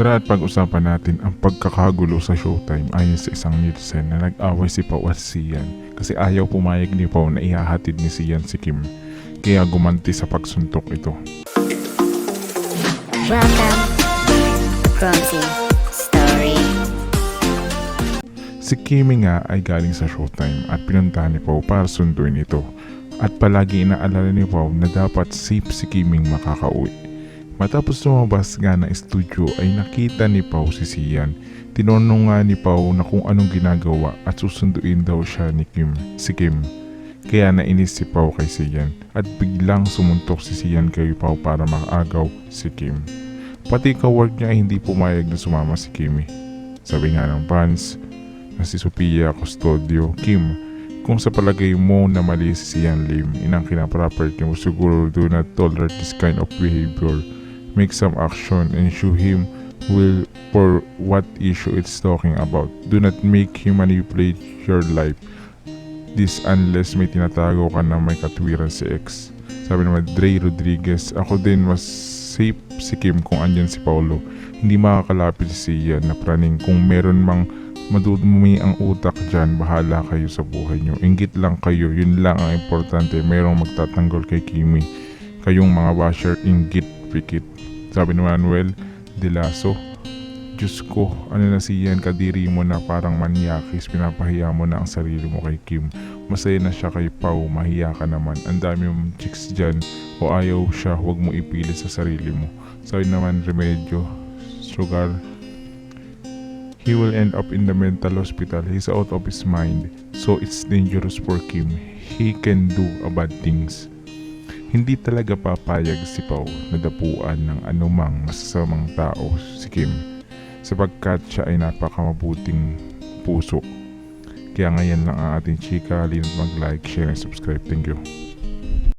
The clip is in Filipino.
Tara at pag-usapan natin ang pagkakagulo sa Showtime ayon sa isang netizen na nag-away si Pao at Sian kasi ayaw pumayag ni Pao na ihahatid ni Sian si Kim kaya gumanti sa pagsuntok ito. Welcome, Clumsy Story. Si Kimi nga ay galing sa Showtime at pinuntahan ni Pao para sunduin ito at palagi inaalala ni Pao na dapat safe si Kiming makakauwi. Matapos lumabas nga ng studio ay nakita ni Pao si Sian. Tinanong nga ni Pao na kung anong ginagawa at susunduin daw siya ni Kim, si Kim. Kaya nainis si Pao kay Sian at biglang sumuntok si Sian kay Pao para makaagaw si Kim. Pati ka-work niya ay hindi pumayag na sumama si Kimi. Sabi nga ng fans na si Sophia Custodio, Kim, kung sa palagay mo na mali si Sian Lim, inang kinaproperty mo siguro do not tolerate this kind of behavior. Make some action and show him will for what issue it's talking about. Do not make him manipulate your life. This unless may tinatago ka na may katwiran si X. Sabi naman, Dre Rodriguez, ako din mas safe si Kim kung andyan si Paulo. Hindi makakalapit si Ian na praning kung meron mang madudumi ang utak dyan, bahala kayo sa buhay nyo. Ingit lang kayo, yun lang ang importante. Merong magtatanggol kay Kimi. Kayong mga basher, inggit, pikit. Sabi ni Manuel De Lasso, Diyos ko, ano na si Ian, kadiri mo na parang manyakis, pinapahiya mo na ang sarili mo kay Kim. Masaya na siya kay Pau, mahiya ka naman. Ang dami mong chicks dyan, o ayaw siya, huwag mo ipilit sa sarili mo. Sabi naman, Remedyo, Sugar, he will end up in the mental hospital. He's out of his mind. So it's dangerous for Kim. He can do bad things. Hindi talaga papayag si Pau na dapuan ng anumang masasamang tao si Kim sapagkat siya ay napakamabuting puso. Kaya ngayon lang ang ating chika, linat mag-like, share, and subscribe. Thank you.